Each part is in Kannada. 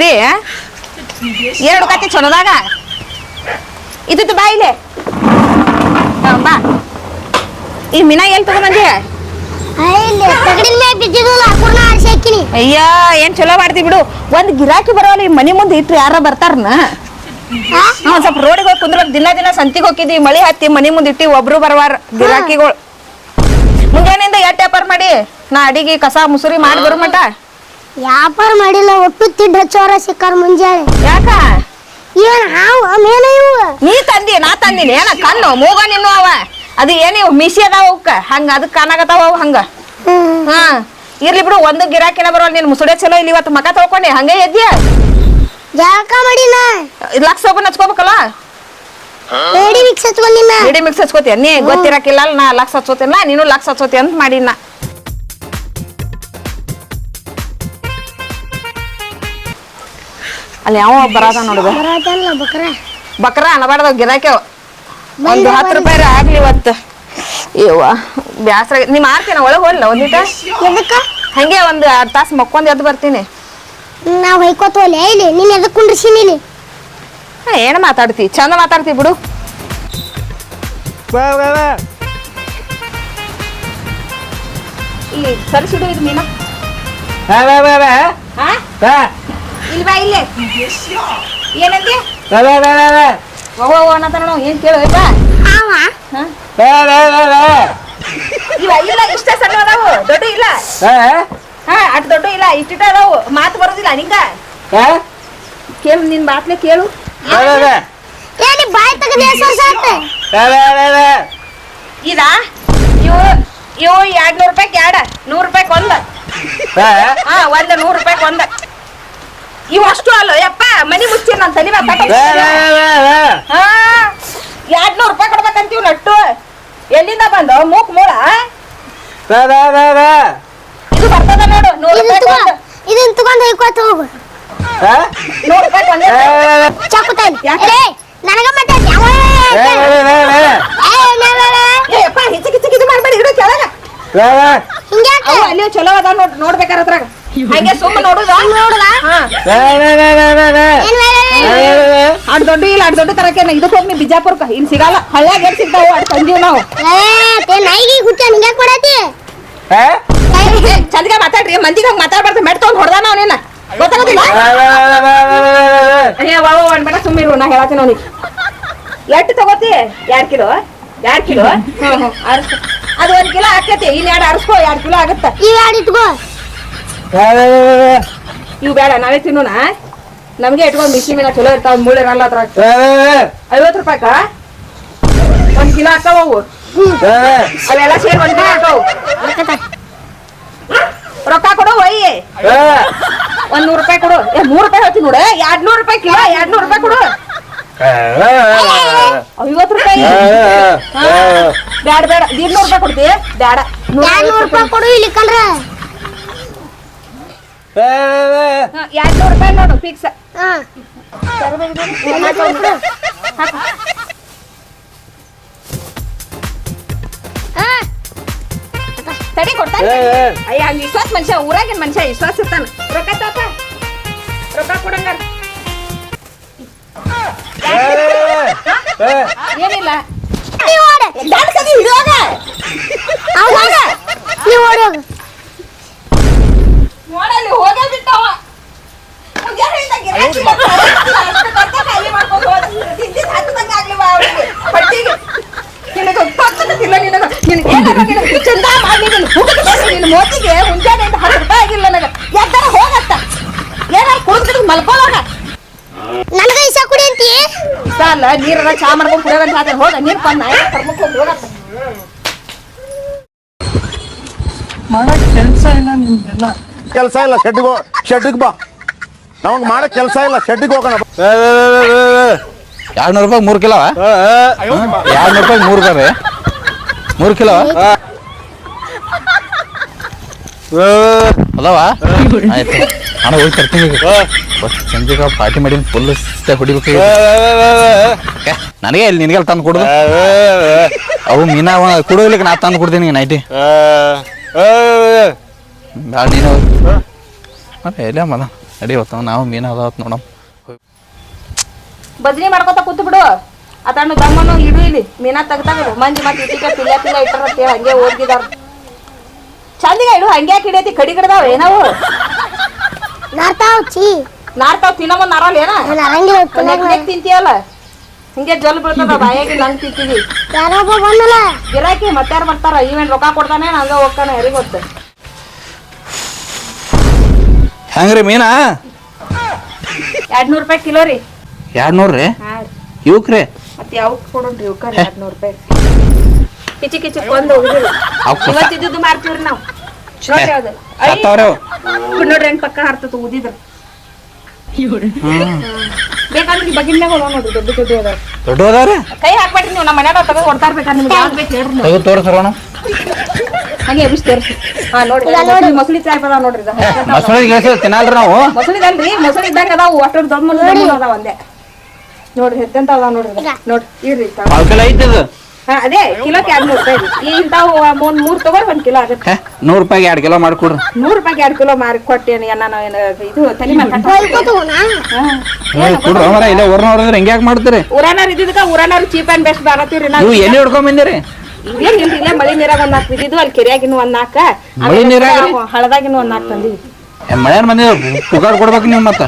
ರೀ ಎರಡು ಕತೆ ಚೊನದಾಗ ಇದ್ದು ಬಾ ಇಲ್ಲೇ. ಬಾ ಈ ಮಿನ ಎಲ್ಲಿ ತಗೊಂಡ್ಬಂದಿ ಅಯ್ಯ ಏನ್ ಚಲೋ ಮಾಡ್ತಿ ಬಿಡು. ಒಂದ್ ಗಿರಾಕಿ ಬರೋಲ್ಲ ಈ ಮನಿ ಮುಂದೆ ಇಟ್ರು ಯಾರ ಬರ್ತಾರನ? ಒಂದ್ ಸ್ವಲ್ಪ ರೋಡಿಗೆ ಹೋಗಿ ಕುಂದ್ರ ದಿನ ದಿನ ಸಂತಿಗೆ ಹೋಗಿದ್ವಿ ಮಳಿ ಹತ್ತಿ ಮನಿ ಮುಂದೆ ಇಟ್ಟಿ ಒಬ್ರು ಬರವಾರ ಗಿರಾಕಿಗಳು. ಮುಂಜಾನೆಯಿಂದ ಎಟ್ ವ್ಯಾಪಾರ ಮಾಡಿ? ನಾ ಅಡಿಗೆ ಕಸ ಮುಸುರಿ ಮಾಡಿ ಬರೋ ಮಟ ವ್ಯಾಪಾರ ಮಾಡಿಲ್ಲ ಒಟ್ಟು ತಿಡ್ಡ ಹಚ್ಚೋರ ಸಿಕ್ಕಾರ ಮುಂಜಾನೆ. ಯಾಕ? ಏನ್ ಹಾವು ಮೇನ ಇವು? ನೀ ತಂದಿ ನಾ ತಂದಿನಿ. ಏನ ಕಣ್ಣು ಮೂಗ ನಿನ್ನು ಅವ. ಅದು ಏನಿವ್ ಮಿಸಿ ಅದಾವ ಅವಕ್ಕ ಹಂಗ ಅದಕ್ ಕಾಣಾಗತ್ತಾವ ಅವು ಹಂಗ. ಹಾ. ಇರ್ಲಿ ಬಿಡು ಒಂದು ಗಿರಾಕಿನ ಬರೋ ನೀನ್ ಮುಸುಡೆ ಚಲೋ ಇಲ್ಲಿ ಇವತ್ತು ಮಕ ತೊಳ್ಕೊಂಡಿ ಹಂಗೆ ಎದ್ಯ ಯಾಕ ಮಾಡಿನ? ಲಕ್ಷ ಒಬ್ಬನ ಹಚ್ಕೋಬೇಕಲ್ಲ? ರೇಡಿ ಮಿಕ್ಸ್ ಹಚ್ಕೊಂಡಿನ ರೆಡಿ ಮಿಕ್ಸ್ ಹಚ್ಕೋತಿ ನೀ ಗೊತ್ತಿರಕಿಲ್ಲ ನಾ ಲಕ್ಷ ಹಚ್ಕೋತೀನ ನೀನು ಲಕ್ಷ ಹಚ್ಕೋತಿ ಅಂತ ಮಾಡಿನ. ಅಲ್ಲಿ ಯಾವ ಬರಾದ ನೋಡುದು? ಬಕ್ರ. ಬಕ್ರ ಅನಬಾರ್ದ ಗಿರಾಕಿ ಅವ. ಒಂದು ಹತ್ತು ರೂಪಾಯಿ ಆಗ್ಲಿ ಇವತ್ತು. ಇವ ಬ್ಯಾಸ್ರ ನೀ ಮಾಡ್ತೀನ ಒಳಗೆ ಹೋಗ್ಲ ಒಂದಿಟ ಎದಕ್ಕ? ಹಂಗೆ ಒಂದು ಎರಡು ತಾಸು ಮಕ್ಕೊಂದು ಎದ್ದು ಬರ್ತೀನಿ. ನಾವ್ ಹೊಯ್ಕೋತೋಲೆ ಇಲ್ಲಿ ನೀನ್ ಎದಕ್ ಕುಂಡ್ರಿಸಿನಿ ಇಲ್ಲಿ ಹಾ, ಏನು ಮಾತಾಡ್ತಿ? ಚಂದ ಮಾತಾಡ್ತಿ ಬಿಡು. ಇಲ್ಲಿ ಸರಿಸಿಡು ಇದು ಮೀನಾ ಹಾ ಬಾ ಹಾ? ಬಾ ಇಲ್ಲಿ. ಬಾ ಇಲ್ಲೇ ಏನಂದಿ ಓ ಓ ಅನ್ನತ ನೋಡು ಏನ್ ಕೇಳು ಬಾ. ಇವ ಇಲ್ಲ ಇಷ್ಟ ಸಣ್ಣ ಅದಾವು. ದೊಡ್ಡ ಇಲ್ಲ. ಹಾ ಅಟ್ ದೊಡ್ಡ ಇಲ್ಲ ಇಷ್ಟಿಟ ಅದಾವು. ಮಾತು ಬರೋದಿಲ್ಲ ನಿಂಗ. ಕೇಳು ನಿನ್ ಮಾತ್ಲೆ ಕೇಳು. ಬಾಯ್ ಇದ? ಇವು ಇವು ಎರಡ್ ನೂರು ರೂಪಾಯಿ ಎರಡ. ನೂರು ರೂಪಾಯಿ ಒಂದ. ಹಾ ಒಂದ್ ನೂರು ರೂಪಾಯಿ ಒಂದ. ಇವು ಅಷ್ಟು ಅಲ್ಲ. ಯಪ್ಪ ಮನಿ ಮುಚ್ಚಿ ನನ್ನ ತಲೆ ಎರಡ್ ನೂರು ರೂಪಾಯಿ ಕೊಡ್ಬೇಕಂತೀವ್ ನಟ್ಟು. ಎಲ್ಲಿಂದ ಬಂದು? ಮೂಕ್ ಮೂಳ? ಇದು ಬರ್ತದ ನೋಡು. ನೂರು ರೂಪಾಯಿ ತಗೊಂಡು ಇದನ್ ತಗೊಂಡ್ ಹೊಯ್ಕೋತ ಹೋಗು. ನೂರು ರೂಪಾಯಿ ಬಾ ಬಾ ಚಾಕುತಾಯಿ ಯಾಕೆ? ಏ ನನಗ ಏ. ಏ ಯಪ್ಪ ಕಿಚ್ಚಿ ಕಿಚ್ಚಿ ಮಾಡ್ಬೇಡಿ. ಇಡು ಕೆಳಗ. ಅವು ಅಲ್ಲಿ ಚಲೋ ಅದ ನೋಡ್ ನೋಡ್ಬೇಕಾರ ಅದ್ರಾಗ. ಹಂಗೆ ಸುಮ್ಮ ನೋಡುದ ನೋಡುದ ಅಡ್ ದೊಡ್ಡ ಇಲ್ಲ ಅಡ್ ದೊಡ್ಡ ತರಕ್ಕೆ ಇದಕ್ಕೆ ಹೋಗಿ ಬಿಜಾಪುರ್ಕ ಇನ್ ಸಿಗಲ್ಲ ಹಳ್ಳ್ಯಾಗ ಏನ್ ಸಿಗ್ತಾವ ಅಡ್ ತಂದೀವಿ ನಾವು ನಾಯಿಗೆ ಹುಚ್ಚ ಹಿಂಗ್ಯಾಕ್ ಕೊಡತಿ ಹಾ ಚಂದಿಗೆ ಮಾತಾಡ್ರಿ ಮಂದಿಗೆ ಹಂಗ ಮಾತಾಡ್ಬಾರ್ದು ಮೆಟ್ ತಗೊಂಡು ಹೊಡ್ದ ನಾವು ನಿನ್ನ ಗೊತ್ತಾಗೋದಿಲ್ಲ ಏ ವಾ ಅನ್ಬೇಡ ಸುಮ್ಮಿರು ನಾ ಹೇಳತ್ತೀನಿ ಅವನಿಗೆ ಎಷ್ಟು ತಗೋತಿ ಎರಡ್ ಕಿಲೋ ಎರಡ್ ಕಿಲೋ ಅದು ಒಂದ್ ಕಿಲೋ ಆಕೈತಿ ಇಲ್ಲಿ ಎರಡು ಅರ್ಸ್ಕೊ ಎರಡ್ ಕಿಲೋ ಆಗತ್ತೆ ಈ ಎರಡು ಇಟ್ಕೋ ಇವು ಬೇಡ ನಾವೇ ತಿನ್ನೋಣ ನಮ್ಗೆ ಇಟ್ಕೊಂಡ್ ಬಿಸಿ ಮೀನ ಚಲೋ ಇರ್ತಾವ ಮೂಳೆ ಇರಲ್ಲ ಅದ್ರಾಗ ಐವತ್ತು ರೂಪಾಯ್ಕ ಒಂದ್ ಕಿಲೋ ಹಾಕ್ತಾವ ಅವು. ಅವೆಲ್ಲ ಸೇರಿ ಒಂದ್ ಕಿಲೋ ಹಾಕವು ರೊಕ್ಕ ಕೊಡು ಒಯ್ಯಿ ಒಂದ್ ನೂರು ರೂಪಾಯಿ ಕೊಡು. ಏ ನೂರು ರೂಪಾಯಿ ಹೇಳ್ತೀನಿ ನೋಡು ಎರಡ್ ನೂರು ರೂಪಾಯಿ ಕಿಲೋ ಎರಡ್ ನೂರು ರೂಪಾಯಿ ಕೊಡು. ಐವತ್ತು ರೂಪಾಯಿ. ಬ್ಯಾಡ ಬೇಡ ದೀಡ್ ನೂರು ರೂಪಾಯಿ ಕೊಡ್ತೀವಿ ಬ್ಯಾಡ ಎರಡ್ ನೂರು ರೂಪಾಯಿ ಕೊಡು ಇಲ್ಲಿ ಕಲ್ರ ಎರಡ್ ನೂರು ರೂಪಾಯಿ ನೋಡು ಫಿಕ್ಸ್ ಹಾ. ಹಾ. ತಡಿ ಕೊಡ್ತಾನೆ ಅಯ್ಯ ಹಂಗ ವಿಶ್ವಾಸ ಮನುಷ್ಯ ಊರಾಗಿನ ಮನುಷ್ಯ ವಿಶ್ವಾಸ ಇರ್ತಾನ. ರೊಕ್ಕ ತೋಪ ರೊಕ್ಕ ಕೊಡಂಗ ಏನಿಲ್ಲ. ಹಿಡಿಯೋಗ ಅವ್ನ್ ಹೋಗ. ನೀವ್ ಓಡಿ ಹೋಗು. ನೋಡಲ್ಲಿ ಹೋಗೇ ಬಿಟ್ಟವ ಮುಂಜಾನೆಯಿಂದ ಗಿರಾಕಿ ಬರ್ತಾ ಇರ್ತಿಲ್ಲ, ಅಷ್ಟು ದೊಡ್ಡ ಖಾಲಿ ಮಾಡ್ಕೊಂಡು ಹೋದ. ತಿಂದಿದ್ದು ಹತ್ತದಂಗ್ ಆಗ್ಲಿವ ಅವ್ಳಿಗೆ, ಹೊಟ್ಟೆಗೆ. ನಿನಗೆ ಗೊತ್ತಾಗ್ತಿಲ್ಲ ನಿನಗೆ. ನಿನಗೆ ಏನಾರ ನಿನಗೆ ಚಂದ ಮಾಡ್ಲಿ ನೀನು. ಹುಡುಗ ನೋಡು, ನಿನ್ನ ಮೋತಿಗೆ ಮುಂಜಾನೆಯಿಂದ ಹತ್ತು ರೂಪಾಯಿ ಆಗಿಲ್ಲ ನನಗೆ ಎದ್ದಾರ ಹೋಗತ್ತ ಏನಾರ ಕುಡಿದ್ಬಿಟ್ಟು ಮಲ್ಕೊಳ್ಳೋಣ ನನಗ ಇಸ ಕುಡಿ ಅಂತಿ ಸಾಲ ನೀರನ್ನ ಚಾ ಮಾಡ್ಕೊಂಡು ಕುಡಿಯೋಗಂತ ಹೇಳ್ತಾರೆ ಹೋಗ ನೀರ್ ಬಂದ ಕರ್ಮಕ್ಕೆ ಹೋಗಿ ಹೋಗತ್ತ ಮಾಡಕ್ ಕೆಲಸ ಇಲ್ಲ ನಿಮ್ದೆಲ್ಲ ಕೆಲಸ ಇಲ್ಲ ಶೆಡ್ಗೆ ಶೆಡ್ಗೆ ಬಾ. ನಮಗ್ ಮಾಡಕ್ ಕೆಲಸ ಇಲ್ಲ ಶೆಡ್ಗೆ ಹೋಗೋಣ ಬಾ. ಎರಡು ನೂರು ರೂಪಾಯಿ ಮೂರು ಕಿಲೋ ಎರಡು ನೂರು ರೂಪಾಯಿ ಮೂರು ಬರ್ರಿ ಮೂರು ಕಿಲೋ ಅದಾವ? ಆಯ್ತು. ಅಣ್ಣ ಹೋಗಿ ತರ್ತೀನಿ. ಈಗ ಫಸ್ಟ್ ಸಂಜೆಗೆ ಪಾರ್ಟಿ ಮಾಡಿ ಫುಲ್ ಹೊಡಿಬೇಕು ನನಗೆ ಇಲ್ಲಿ ನಿನಗೆ ತಂದು ಕೊಡುದು ಅವು ಮೀನಾ ಕುಡೋಗ್ಲಿಕ್ಕೆ ನಾ ತಂದು ಕೊಡ್ತೀನಿ ನೈಟಿ ಬ್ಯಾಡ ನೀನು ಅದೇ ಎಲ್ಲಿ ಮದ ನಡಿ ಹೊತ್ತ ನಾವು ಮೀನು ಅದಾವತ್ ನೋಡಮ್ ಬಜ್ನಿ ಮಾಡ್ಕೊತ ಕೂತು ಬಿಡು ಅದನ್ನು ದಮ್ಮನು ಇಡು ಇಲ್ಲಿ ಮೀನಾ ತೆಗ್ದಾಗ ಮಂಜಿ ಮತ್ತೆ ಇಟ್ಟಿಗೆ ಪಿಲ್ಲ ಪಿಲ್ಲ ಇಟ್ಟರ ಅಂತೇಳಿ ಹಂಗೆ ಓದ್ಗಿದಾರ ಚಂದಿಗೆ ಇಡು ಹಂಗೆ ಹಿಡಿಯತಿ ಕಡಿ ಗಿಡದಾವ ಏನವು ನಾರ್ತಾವ್ ಚಿ ನಾರ್ತಾವ್ ತಿನ್ನೋ ಮುಂದ್ ನಾರಲ್ಲ ಏನ. ನೆಕ್ ತಿಂತೀಯಲ್ಲ? ಹಿಂಗೆ ಜಲ್ ಬೀಳ್ತದ ಬಾಯಾಗಿ ನಂಗೆ ತಿಂತೀವಿ ಯಾರೊಬ್ಬ ಬಂದಲ್ಲ ಗಿರಾಕಿ ಮತ್ತಾರ ಬರ್ತಾರ ಇವೇನ್ ರೊಕ್ಕ ಕೊಡ್ತಾನೆ ಹಂಗ ಹೋಗ್ತಾನೆ ಯಾರಿಗೆ ಗೊತ್ತ. ಹೆಂಗ್ರಿ ಮೀನಾ? ಎರಡ್ ನೂರ್ ರೂಪಾಯಿ ಕಿಲೋ ರೀ. ಎರಡ್ ನೂರು ರೀ? ಹಾ ರೀ. ಮತ್ತೆ ಯಾವ ಕೊಡೋಣ್ರಿ ಇವಕ್ಕ ಎರಡ್ ನೂರ್ ರೂಪಾಯಿ? ಕಿಚಿ ಕಿಚಿ ಕೊಂದು ಹೋಗಿಲ್ಲ ಇವತ್ತಿದ್ದು ಮಾರ್ತೀವ್ರಿ ನಾವು. ನೋಡ್ರಿ ಹೆಂಗ್ ಪಕ್ಕ ಹಾರ್ತದ ಉದಿದ್ರ ಬೇಕಾದ್ರೆ ಬಗಿನ ಮ್ಯಾಗ ಹೋಗೋಣ ನೋಡ್ರಿ ದೊಡ್ಡ ದೊಡ್ಡ ಅದಾವ ದೊಡ್ಡ ಅದಾವ್ರಿ ಕೈ ಹಾಕ್ಬೇಡ್ರಿ ನೀವು ನಮ್ಮ ಮನ್ಯಾಗ ತಗೋ ಹೊಡ್ತಾ ಇರ್ಬೇಕಾದ್ರೆ ನಿಮ್ಗೆ ಯಾವ್ದು ಬೇಕು ಹೇಳ್ರಿ ನೀವು. ತೆಗೆದು ತೋರಿಸ್ರೋಣ ಹಂಗೆ ಎಬ್ಬಿಸಿ ತೋರಿಸಿ. ಹಾ ನೋಡ್ರಿ ಮೊಸಳಿ ಮೊಸಳಿ ಚಾಯ್ ಅದಾವ ನೋಡ್ರಿ ಇದು. ಮಸೂರಿ ಗಿಳಿಸ ತಿನ್ನಲ್ರಿ ನಾವು. ಮೊಸಳಿದಲ್ರಿ ಮೊಸಳಿ ಇದ್ದಂಗ ಅದಾವು ಅಷ್ಟು ದೊಡ್ಡ ಮೊಸಳಿ ಅದಾವ ಒಂದೇ. ನೋಡ್ರಿ ಹೆತ್ತಂತ ಅದಾವ ನೋಡ್ರಿ ಇದು. ನೋಡ್ರಿ ಇರ್ರಿ ಕಿಲೋ ಐತಿ ಇದು. ಅದೇ ಕಿಲೋಕ್ಕೆ ಎರಡು ನೂರು ರೂಪಾಯಿ ಇಂಥವು ಒಂದು ಮೂರು ಮೂರ್ ಒಂದು ಕಿಲೋ ಆಗುತ್ತೆ. ನೂರು ರೂಪಾಯಿಗೆ ಎರಡು ಕಿಲೋ ಮಾಡಿಕೊಡ್ರಿ. ನೂರ್ ರೂಪಾಯಿಗೆ ಎರಡ್ ಕಿಲೋ ಮಾರಿ ಕೊಟ್ಟೇನಿ ನಾನು ಏನು ಇದು ತಲೆ ಕೊಡ್ರಿ ಅವರ ಇಲ್ಲೇ ಊರ್ನ ಹೊರದ್ರೆ ಹೆಂಗ್ಯಾಕ್ ಮಾಡ್ತೀರಿ? ಊರನವ್ರು ಇದ್ದಿದ್ದಕ್ಕೆ ಊರನವ್ರು ಚೀಪ್ ಆ್ಯಂಡ್ ಬೆಸ್ಟ್ ಬಾರತ್ತೀವ್ರಿ ನಾವು. ನೀವು ಎಲ್ಲಿ ಹಿಡ್ಕೊಂಡ್ ಬಂದಿರಿ? ಇಲ್ಲೇನ್ ಇಲ್ರಿ ಇಲ್ಲೇ ಮಳಿ ನೀರಾಗ ಒಂದು ನಾಲ್ಕು ಬಿದ್ದಿದ್ದು ಅಲ್ಲಿ ಕೆರೆಯಾಗಿನ ಒಂದ್ ನಾಲ್ಕ ಮಳಿ ನೀರಾಗ? ರೀ? ಹಳದಾಗಿನ ಒಂದ್ ನಾಲ್ಕು ತಂದಿವಿ. ಮಳೆಯನ್ ಬಂದಿರ ಪುಗಾರ್ ಕೊಡ್ಬೇಕು ನೀವು ಮತ್ತ.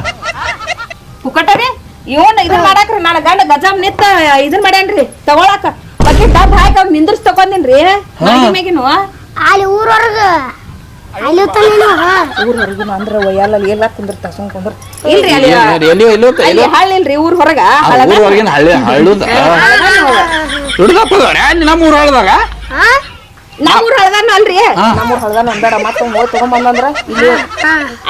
ಪುಕ್ಕಟರಿ ಇವನ್ ಇದನ್ ಮಾಡಾಕ್ರಿ ನಾನು ಗಂಡ ಗಜಾಮ್ ನಿತ್ತ ಇದನ್ ಮಾಡ್ಯಾನ್ರಿ ತಗೊಳಾಕ. ಬಕೆಟ್ ಡಬ್ ಹಾಕಿ ಅವ್ನ್ ನಿಂದ್ರಿಸ್ ತಗೊಂದಿನ್ರಿ ಮಗಿ ಮೇಗಿನು ಅಲ್ಲಿ ಊರೊರ್ಗ. ಅಲ್ಲಿ ನೀನು ಊರ್ ಹೊರಗಿನ ಅಂದ್ರ ಒಯ್ಯಲ್ಲ ಎಲ್ಲ ಕುಂದಿರ್ತ ಸುಮ್ ಕುಂದ್ರ ಇಲ್ರಿ ಅಲ್ಲಿ ಎಲ್ಲಿ ಎಲ್ಲೋ ಅಲ್ಲಿ ಹಳ್ಳ ಇಲ್ರಿ ಊರ್ ಹೊರಗ. ಊರ್ ಹೊರಗಿನ ಹಳ್ಳಿ ಹಳ್ಳುದ. ನಮ್ಮ ಊರ್ ನಮ್ಮೂರ್ ಹಳದಾನ ಅಲ್ರಿ. ನಮ್ಮೂರ್ ಹಳದಾನ ಅಂದಾರ ಮತ್ತ ಹೋಗಿ ತಗೊಂಬಂದ್ರ ಇಲ್ಲಿ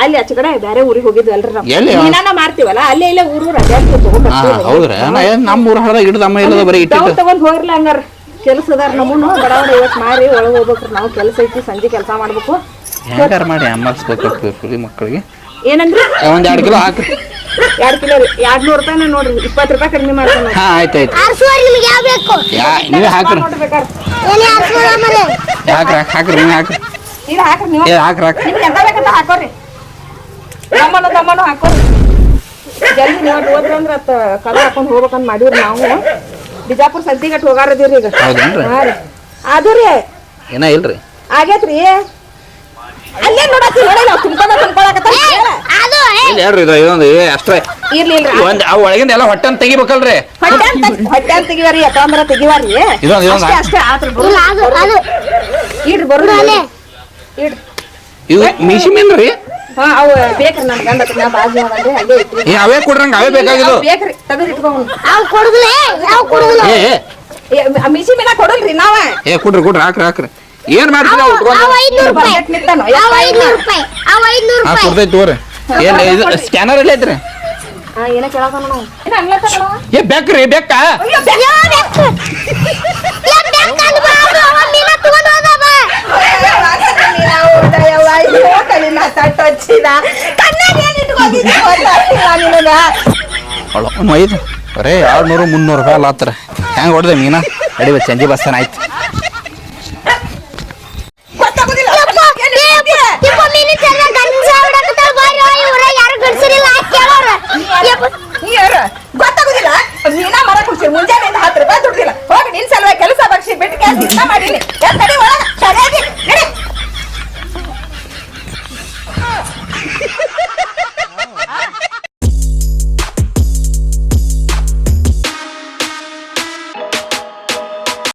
ಅಲ್ಲಿ ಆಚೆ ಕಡೆ ಬೇರೆ ಊರಿಗೆ ಹೋಗಿದ್ವಿ ಅಲ್ರಿ ಎಲ್ಲಿ? ನಾವು ಮೀನಾನ ಮಾರ್ತೀವಲ್ಲ ಅಲ್ಲೇ ಇಲ್ಲೇ ಊರ್ ಊರ್ ಅಡ್ಯಾಡ್ತೀವಿ ಹಾ ತಗೊಂಡ್ಬರ್ತೀವಿ ಹೌದ್ರಿ. ನಾ ಏನ್ ನಮ್ಮ ಊರ ಅಮ್ಮ ಇಲ್ಲದ ಬರೀ ತಾವ್ ಇಟ್ಟಿಟ್ಟು ತಗೊಂಡ್ ಹೋಗಿರ್ಲ ಹಂಗಾರ. ಕೆಲ್ಸದಾರ ನಮ್ಮನ್ನು ಬಡವಡ ಇವತ್ ಮಾರಿ ಒಳಗ್ ಹೋಗ್ಬೇಕ್ರಿ. ನಾವು ಕೆಲಸ ಐತಿ ಸಂಜೆ ಕೆಲಸ ಮಾಡ್ಬೇಕು. ಹೆಂಗಾರ ಮಾಡಿ ಅಮ್ಮಸ್ಬೇಕು ಕುರಿ ಮಕ್ಕಳಿಗೆ. ಏನಂದ್ರಿ? ಒಂದ್ ಎರಡು ಕಿಲೋ ಹಾಕ್ರಿ. ಎರಡ್ ಕಿಲೋ ಎರಡ್ ನೂರ್ ರೂಪಾಯಿನ ನೋಡ್ರಿ. ಇಪ್ಪತ್ ರೂಪಾಯಿ ಕಡಿಮೆ ಮಾಡ್ತಾನೆ ಹಾ ಆಯ್ತು ಆಯ್ತು. ಆರ್ಸುವರ್ ನಿಮ್ಗೆ ಯಾವ ಬೇಕು? ಯಾ ನೀವೇ ಹಾಕ್ರಿ. ಏನೇ ಆರ್ಸುವರ್ ಆಮೇಲೆ? ಹಾಕ್ರಿ ಹಾಕ್- ಹಾಕ್ರಿ ನೀವೇ ಹಾಕ್ರಿ. ಇಲ್ಲ ಹಾಕ್ರಿ ನೀವು. ಏ ಹಾಕ್ರಿ ಹಾಕ್ರಿ. ನಿಮ್ಗೆ ಎಂತ ಬೇಕಂತ ಹಾಕೋರಿ ತಮ್ಮನು ಹಾಕೋರಿ ಜಲ್ದಿ ನೀವು ಹೋದ್ರಿ ಅಂದ್ರ ಅತ್ತ ಕದ ಹಾಕೊಂಡು ಹೋಗ್ಬೇಕಂತ ಮಾಡಿವ್ರಿ ನಾವು. ಬಿಜಾಪುರ ಸಂತಿಗಟ್ ಹೋಗಾರದೀವ್ರಿ ಈಗ. ಹೌದೇನ್ರಿ? ಹಾ ರೀ. ಅದು ರೀ. ಏನ ಇಲ್ರಿ? ಆಗೇತ್ರಿ. ಅಲ್ಲೇ ನೋಡತ್ತಿ ನೋಡಿ ನಾವು ತುಂಬ್ಕೊಂಡ ತುಂಬ್ಕೊಳಕತ್ತ. ಅದು ಇಲ್ಲ ಹೇಳ್ರಿ ಇದು? ಇದೊಂದು ಏ ಅಷ್ಟೇ. ಇರ್ಲಿ ಇಲ್ರಿ. ಒಂದ್ ಆ ಒಳಗಿಂದ ಎಲ್ಲ ಹೊಟ್ಟೆನ್ ತೆಗಿಬೇಕಲ್ರಿ? ಹೊಟ್ಟೆ ಅಂತ ಹೊಟ್ಟೆ ಅಂತ ತೆಗಿವಾರಿ ಯಾಕಂದ್ರ ತೆಗಿವಾರಿ. ಇದೊಂದು ಇದೊಂದು. ಅಷ್ಟೇ ಅಷ್ಟೇ ಆತ್ರ ಇಲ್ಲ ಅದು ಅದು. ಇಡ್ರಿ ಬರೋದು ಅಲ್ಲೇ. ಇಡ್ರಿ ಇದು ಮೀಸಿ ಮೀನ್ ರೀ ಹಾ ಅವು ಬೇಕ್ರಿ ನನ್ ಗಂಡ ನಾ ಬಾಜು ಅದನ್ರಿ ಹಂಗೆ ಐತ್ರಿ ಏ ಅವೇ ಕೊಡ್ರಂಗ ಅವೇ ಬೇಕಾಗಿದ್ದು. ಅವ್ ಬೇಕ್ರಿ ತೆಗೆದು ಇಟ್ಕೊಂಡು. ಅವ್ ಕೊಡುದಿಲ್ಲ ಯಾವ ಕೊಡುದಿಲ್ಲ. ಏ ಏ, ಮಿಸಿ ಮೀನ ಕೊಡಲ್ರಿ ನಾವ? ಏ ಕೊಡ್ರಿ ಕೊಡ್ರಿ ಹಾಕ್ರಿ ಹಾಕ್ರಿ. ಏನ್ ಮಾಡ್ತೀರಾ ಕೊಡ್ತೈತಿ ತಗೋರಿ. ಏನ್ ಇದು ಸ್ಕ್ಯಾನರ್ ಎಲ್ಲ ಐತ್ರಿ? ಏ ಬೇಕ್ರಿ ಬೇಕ? ಅಲ್ಲ. ಐದು. ಬರೇ ಎರಡು ನೂರು ಮುನ್ನೂರು ರೂಪಾಯಿ ಅಲ್ಲ ಹತ್ರ ಹೆಂಗ್ ಹೊಡೆದೆ ಮೀನಾ? ಅಡಿ ಸಂಜೆ ಬಸ್ತಾನ ಆಯ್ತು ಗೊತ್ತಾಗೋದಿಲ್ಲ. ಯಪ್ಪ, ಏ, ಯಪ್ಪ, ಯಪ್ಪ, ಮೀನಿನ ಚರ್ಮ ಗಂಜ ಹೊಡ್ಯಾಕತ್ತಾವ, ಬಾರಿ ಅವ, ಇವ್ರ ಯಾರು ಗಂಡ್ಸರಿಲ್ಲ, ಆಕಿ ಕೇಳೋರ. ಯಪ್ಪ, ನೀ ಯಾರು? ಗೊತ್ತಾಗೋದಿಲ್ಲ ಮೀನ ಮರ ಕುಡ್ಸಿ ಮುಂಜಾನೆಯಿಂದ